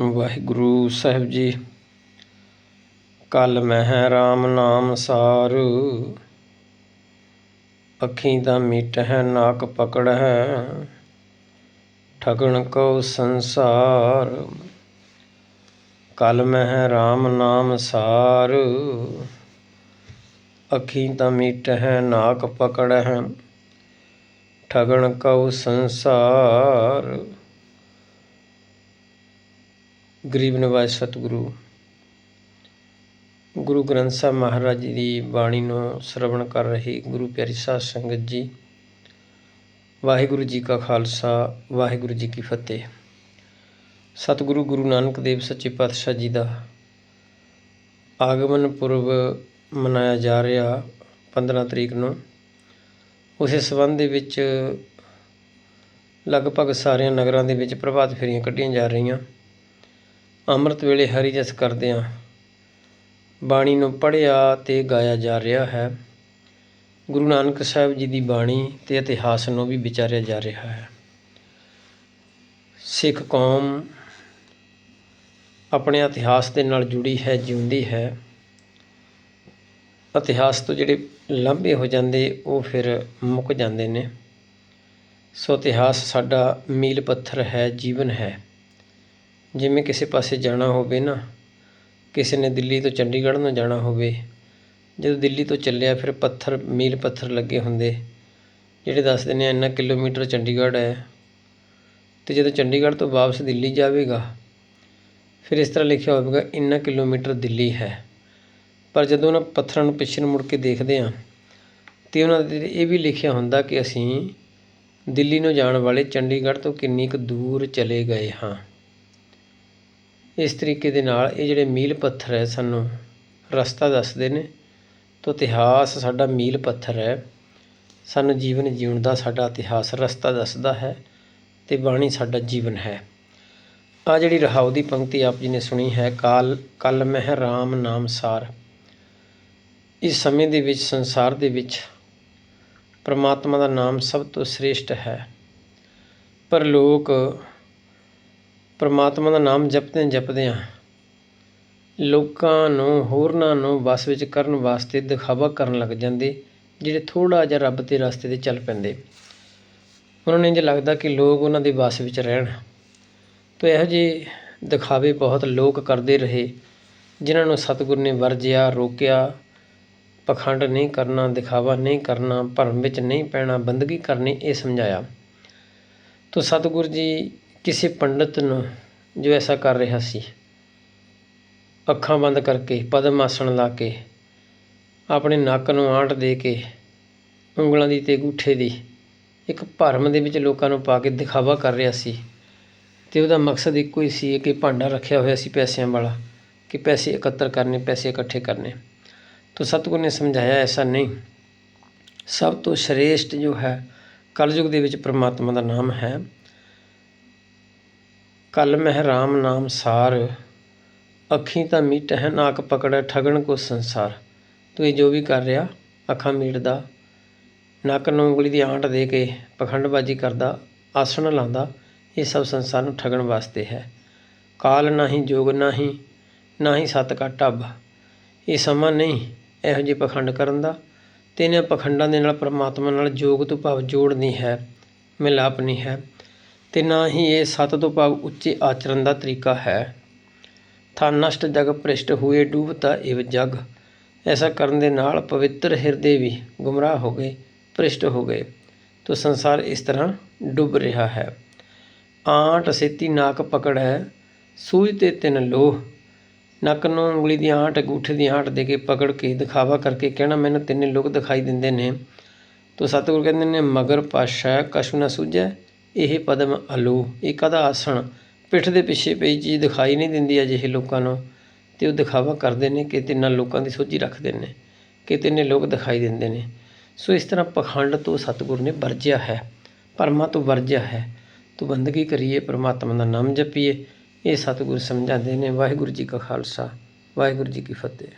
ਵਾਹਿਗੁਰੂ ਸਾਹਿਬ ਜੀ। ਕਲ ਮਹਿ ਰਾਮ ਨਾਮ ਸਾਰ। ਅੱਖੀਂ ਦਾ ਮੀਟ ਹੈ, ਨਾਕ ਪਕੜ ਹੈ, ਠਗਣ ਕਉ ਸੰਸਾਰ। ਕਲ ਮਹਿ ਰਾਮ ਨਾਮ ਸਾਰ। ਅੱਖੀਂ ਦਾ ਮੀਟ ਹੈ, ਨਾਕ ਪਕੜ ਹੈ, ਠਗਣ ਕਉ ਸੰਸਾਰ। ਗਰੀਬ ਨਿਵਾਜ ਸਤਿਗੁਰੂ। ਗੁਰੂ ਗ੍ਰੰਥ ਸਾਹਿਬ ਮਹਾਰਾਜ ਜੀ ਦੀ ਬਾਣੀ ਨੂੰ ਸ਼ਰਵਣ ਕਰ ਰਹੀ ਗੁਰੂ ਪਿਆਰੀ ਸਾਧ ਸੰਗਤ ਜੀ। ਵਾਹਿਗੁਰੂ ਜੀ ਕਾ ਖਾਲਸਾ, ਵਾਹਿਗੁਰੂ ਜੀ ਕੀ ਫਤਿਹ। ਸਤਿਗੁਰੂ ਗੁਰੂ ਨਾਨਕ ਦੇਵ ਸੱਚੇ ਪਾਤਸ਼ਾਹ ਜੀ ਦਾ ਆਗਮਨ ਪੁਰਬ ਮਨਾਇਆ ਜਾ ਰਿਹਾ 15 ਤਰੀਕ ਨੂੰ। ਉਸੇ ਸਬੰਧ ਦੇ ਵਿੱਚ ਲਗਭਗ ਸਾਰਿਆਂ ਨਗਰਾਂ ਦੇ ਵਿੱਚ ਪ੍ਰਭਾਤ ਫੇਰੀਆਂ ਕੱਢੀਆਂ ਜਾ ਰਹੀਆਂ। ਅੰਮ੍ਰਿਤ ਵੇਲੇ ਹਰੀ ਜਸ ਕਰਦਿਆਂ ਬਾਣੀ ਨੂੰ ਪੜ੍ਹਿਆ ਤੇ ਗਾਇਆ ਜਾ ਰਿਹਾ ਹੈ। ਗੁਰੂ ਨਾਨਕ ਸਾਹਿਬ ਜੀ ਦੀ ਬਾਣੀ ਤੇ ਇਤਿਹਾਸ ਨੂੰ ਵੀ ਵਿਚਾਰਿਆ ਜਾ ਰਿਹਾ ਹੈ। ਸਿੱਖ ਕੌਮ ਆਪਣੇ ਇਤਿਹਾਸ ਦੇ ਨਾਲ ਜੁੜੀ ਹੈ, ਜਿਉਂਦੀ ਹੈ। ਇਤਿਹਾਸ ਤੋਂ ਜਿਹੜੇ ਲਾਂਭੇ ਹੋ ਜਾਂਦੇ, ਉਹ ਫਿਰ ਮੁੱਕ ਜਾਂਦੇ ਨੇ। ਸੋ ਇਤਿਹਾਸ ਸਾਡਾ ਮੀਲ ਪੱਥਰ ਹੈ, ਜੀਵਨ ਹੈ। ਜਿਵੇਂ ਕਿਸੇ ਪਾਸੇ ਜਾਣਾ ਹੋਵੇ ਨਾ, ਕਿਸੇ ਨੇ ਦਿੱਲੀ ਤੋਂ ਚੰਡੀਗੜ੍ਹ ਨੂੰ ਜਾਣਾ ਹੋਵੇ, ਜਦੋਂ ਦਿੱਲੀ ਤੋਂ ਚੱਲਿਆ ਫਿਰ ਪੱਥਰ, ਮੀਲ ਪੱਥਰ ਲੱਗੇ ਹੁੰਦੇ, ਜਿਹੜੇ ਦੱਸਦੇ ਨੇ ਇੰਨਾ ਕਿਲੋਮੀਟਰ ਚੰਡੀਗੜ੍ਹ ਹੈ। ਅਤੇ ਜਦੋਂ ਚੰਡੀਗੜ੍ਹ ਤੋਂ ਵਾਪਸ ਦਿੱਲੀ ਜਾਵੇਗਾ, ਫਿਰ ਇਸ ਤਰ੍ਹਾਂ ਲਿਖਿਆ ਹੋਵੇਗਾ, ਇੰਨਾ ਕਿਲੋਮੀਟਰ ਦਿੱਲੀ ਹੈ। ਪਰ ਜਦੋਂ ਉਹਨਾਂ ਪੱਥਰਾਂ ਨੂੰ ਪਿੱਛੇ ਨੂੰ ਮੁੜ ਕੇ ਦੇਖਦੇ ਹਾਂ, ਤੇ ਉਹਨਾਂ ਦੇ ਇਹ ਵੀ ਲਿਖਿਆ ਹੁੰਦਾ ਕਿ ਅਸੀਂ ਦਿੱਲੀ ਨੂੰ ਜਾਣ ਵਾਲੇ ਚੰਡੀਗੜ੍ਹ ਤੋਂ ਕਿੰਨੀ ਕੁ ਦੂਰ ਚਲੇ ਗਏ ਹਾਂ। ਇਸ ਤਰੀਕੇ ਦੇ ਨਾਲ ਇਹ ਜਿਹੜੇ ਮੀਲ ਪੱਥਰ ਹੈ, ਸਾਨੂੰ ਰਸਤਾ ਦੱਸਦੇ ਨੇ। ਤੋਂ ਇਤਿਹਾਸ ਸਾਡਾ ਮੀਲ ਪੱਥਰ ਹੈ। ਸਾਨੂੰ ਜੀਵਨ ਜਿਉਣ ਦਾ ਸਾਡਾ ਇਤਿਹਾਸ ਰਸਤਾ ਦੱਸਦਾ ਹੈ ਤੇ ਬਾਣੀ ਸਾਡਾ ਜੀਵਨ ਹੈ। ਆ ਜਿਹੜੀ ਰਹਾਉ ਦੀ ਪੰਕਤੀ ਆਪ ਜੀ ਨੇ ਸੁਣੀ ਹੈ, ਕਾਲ, ਕਲ ਮਹਿ RAM ਨਾਮ ਸਾਰ। ਇਸ ਸਮੇਂ ਦੇ ਵਿੱਚ, ਸੰਸਾਰ ਦੇ ਵਿੱਚ ਪਰਮਾਤਮਾ ਦਾ ਨਾਮ ਸਭ ਤੋਂ ਸ੍ਰੇਸ਼ਟ ਹੈ। ਪਰ ਲੋਕ ਪਰਮਾਤਮਾ ਦਾ ਨਾਮ ਜਪਦੇ ਜਪਦੇ ਆ ਲੋਕਾਂ ਨੂੰ, ਹੋਰਨਾਂ ਨੂੰ ਵਸ ਵਿੱਚ ਕਰਨ ਵਾਸਤੇ ਦਿਖਾਵਾ ਕਰਨ ਲੱਗ ਜਾਂਦੇ, ਜਿਹੜੇ ਥੋੜਾ ਜਿਹਾ ਰੱਬ ਦੇ ਰਸਤੇ ਤੇ ਚੱਲ ਪੈਂਦੇ। ਉਹਨਾਂ ਨੂੰ ਇੰਜ ਲੱਗਦਾ ਕਿ ਲੋਕ ਉਹਨਾਂ ਦੀ ਵਸ ਵਿੱਚ ਰਹਿਣ। ਤੋ ਇਹੋ ਜਿਹੇ ਦਿਖਾਵੇ ਬਹੁਤ ਲੋਕ ਕਰਦੇ ਰਹੇ, ਜਿਨ੍ਹਾਂ ਨੂੰ ਸਤਿਗੁਰ ਨੇ ਵਰਜਿਆ, ਰੋਕਿਆ, ਪਖੰਡ ਨਹੀਂ ਕਰਨਾ, ਦਿਖਾਵਾ ਨਹੀਂ ਕਰਨਾ, ਭਰਮ ਵਿੱਚ ਨਹੀਂ ਪੈਣਾ, ਬੰਦਗੀ ਕਰਨੀ ਇਹ ਸਮਝਾਇਆ। ਤੋ ਸਤਿਗੁਰ ਜੀ ਕਿਸੇ ਪੰਡਤ ਨੂੰ ਜੋ ਐਸਾ ਕਰ ਰਿਹਾ ਸੀ। ਅੱਖਾਂ ਬੰਦ ਕਰਕੇ, ਪਦਮ ਆਸਣ ਲਾ ਕੇ, ਆਪਣੇ ਨੱਕ ਨੂੰ ਆਂਟ ਦੇ ਕੇ, ਉਂਗਲਾਂ ਦੀ ਤੇ ਗੂਠੇ ਦੀ, ਇੱਕ ਭਰਮ ਦੇ ਵਿੱਚ ਲੋਕਾਂ ਨੂੰ ਪਾ ਕੇ ਦਿਖਾਵਾ ਕਰ ਰਿਹਾ ਸੀ। ਤੇ ਉਹਦਾ ਮਕਸਦ ਇੱਕੋ ਹੀ ਸੀ ਕਿ ਭਾਂਡਾ ਰੱਖਿਆ ਹੋਇਆ ਸੀ ਪੈਸਿਆਂ ਵਾਲਾ, ਕਿ ਪੈਸੇ ਇਕੱਤਰ ਕਰਨੇ, ਪੈਸੇ ਇਕੱਠੇ ਕਰਨੇ। ਤਾਂ ਸਤਿਗੁਰ ਨੇ ਸਮਝਾਇਆ, ਐਸਾ ਨਹੀਂ। ਸਭ ਤੋਂ ਸ਼੍ਰੇਸ਼ਟ ਜੋ ਹੈ, ਕਲਯੁਗ ਦੇ ਵਿੱਚ ਪ੍ਰਮਾਤਮਾ ਦਾ ਨਾਮ ਹੈ। ਕਲ ਮਹਿ ਰਾਮ ਨਾਮ ਸਾਰ, ਅੱਖੀਂ ਤਾਂ ਮੀਟ ਹੈ ਨਾਕ ਪਕੜੈ, ਠਗਣ ਕੋ ਸੰਸਾਰ। ਤੂੰ ਇਹ ਜੋ ਵੀ ਕਰ ਰਿਹਾ, ਅੱਖਾਂ ਮੀਟਦਾ, ਨੱਕ ਨੂੰ ਉਂਗਲੀ ਦੀ ਆਂਟ ਦੇ ਕੇ ਪਖੰਡਬਾਜ਼ੀ ਕਰਦਾ, ਆਸਣ ਲਾਉਂਦਾ, ਇਹ ਸਭ ਸੰਸਾਰ ਨੂੰ ਠਗਣ ਵਾਸਤੇ ਹੈ। ਕਾਲ ਨਹੀਂ, ਜੋਗ ਨਹੀਂ ਨਹੀਂ ਸਤ ਕਾ ਟੱਬ। ਇਹ ਸਮਾਂ ਨਹੀਂ, ਇਹੋ ਜਿਹੇ ਪਖੰਡ ਕਰਨ ਦਾ। ਤੇ ਇਹਨਾਂ ਪਖੰਡਾਂ ਦੇ ਨਾਲ ਪਰਮਾਤਮਾ ਨਾਲ ਜੋਗ ਤੋਂ ਭਾਵ ਜੋੜ ਨਹੀਂ ਹੈ, ਮਿਲਾਪ ਨਹੀਂ ਹੈ। ਅਤੇ ਨਾ ਹੀ ਇਹ ਸਤ ਤੋਂ ਭਾਵ ਉੱਚੇ ਆਚਰਨ ਦਾ ਤਰੀਕਾ ਹੈ। ਥਾ ਨਸ਼ਟ ਜਗ ਭ੍ਰਿਸ਼ਟ ਹੋਏ ਡੂਬਤਾ ਇਵ ਜਗ। ਐਸਾ ਕਰਨ ਦੇ ਨਾਲ ਪਵਿੱਤਰ ਹਿਰਦੇ ਵੀ ਗੁੰਮਰਾਹ ਹੋ ਗਏ, ਭ੍ਰਿਸ਼ਟ ਹੋ ਗਏ। ਤੋ ਸੰਸਾਰ ਇਸ ਤਰ੍ਹਾਂ ਡੁੱਬ ਰਿਹਾ ਹੈ। ਆਂਟ ਸੇਤੀ ਨਾਕ ਪਕੜ ਹੈ, ਸੂਝ ਤੇ ਤਿੰਨ ਲੋਹ। ਨੱਕ ਨੂੰ ਉਂਗਲੀ ਦੀ ਆਂਟ ਅੰਗੂਠੇ ਦੀ ਆਂਟ ਦੇ ਕੇ ਪਕੜ ਕੇ ਦਿਖਾਵਾ ਕਰਕੇ ਕਹਿਣਾ, ਮੈਨੂੰ ਤਿੰਨੇ ਲੋਕ ਦਿਖਾਈ ਦਿੰਦੇ ਨੇ। ਤੋ ਸਤਿਗੁਰ ਕਹਿੰਦੇ ਨੇ, ਮਗਰ ਪਾਸ਼ਾ ਕਛੂ ਨਾ ਸੂਝੈ ਇਹ ਪਦਮ ਅਲੂ ਇਹ ਕਦਾ ਆਸਣ? ਪਿੱਠ ਦੇ ਪਿੱਛੇ ਪਈ ਚੀਜ਼ ਦਿਖਾਈ ਨਹੀਂ ਦਿੰਦੀ ਅਜਿਹੇ ਲੋਕਾਂ ਨੂੰ। ਤੇ ਉਹ ਦਿਖਾਵਾ ਕਰਦੇ ਨੇ ਕਿ ਤਿੰਨਾਂ ਲੋਕਾਂ ਦੀ ਸੋਝੀ ਰੱਖਦੇ ਨੇ, ਕਿ ਤਿੰਨੇ ਲੋਕ ਦਿਖਾਈ ਦਿੰਦੇ ਨੇ। ਸੋ ਇਸ ਤਰ੍ਹਾਂ ਪਖੰਡ ਤੋਂ ਸਤਿਗੁਰ ਨੇ ਵਰਜਿਆ ਹੈ, ਪਰਮਾ ਤੋਂ ਵਰਜਿਆ ਹੈ। ਤੂੰ ਬੰਦਗੀ ਕਰੀਏ, ਪ੍ਰਮਾਤਮਾ ਦਾ ਨਾਮ ਜਪੀਏ। ਇਹ ਸਤਿਗੁਰ ਸਮਝਾਉਂਦੇ ਨੇ, ਵਾਹਿਗੁਰੂ ਜੀ ਕਾ ਖਾਲਸਾ, ਵਾਹਿਗੁਰੂ ਜੀ ਕੀ ਫਤਿਹ।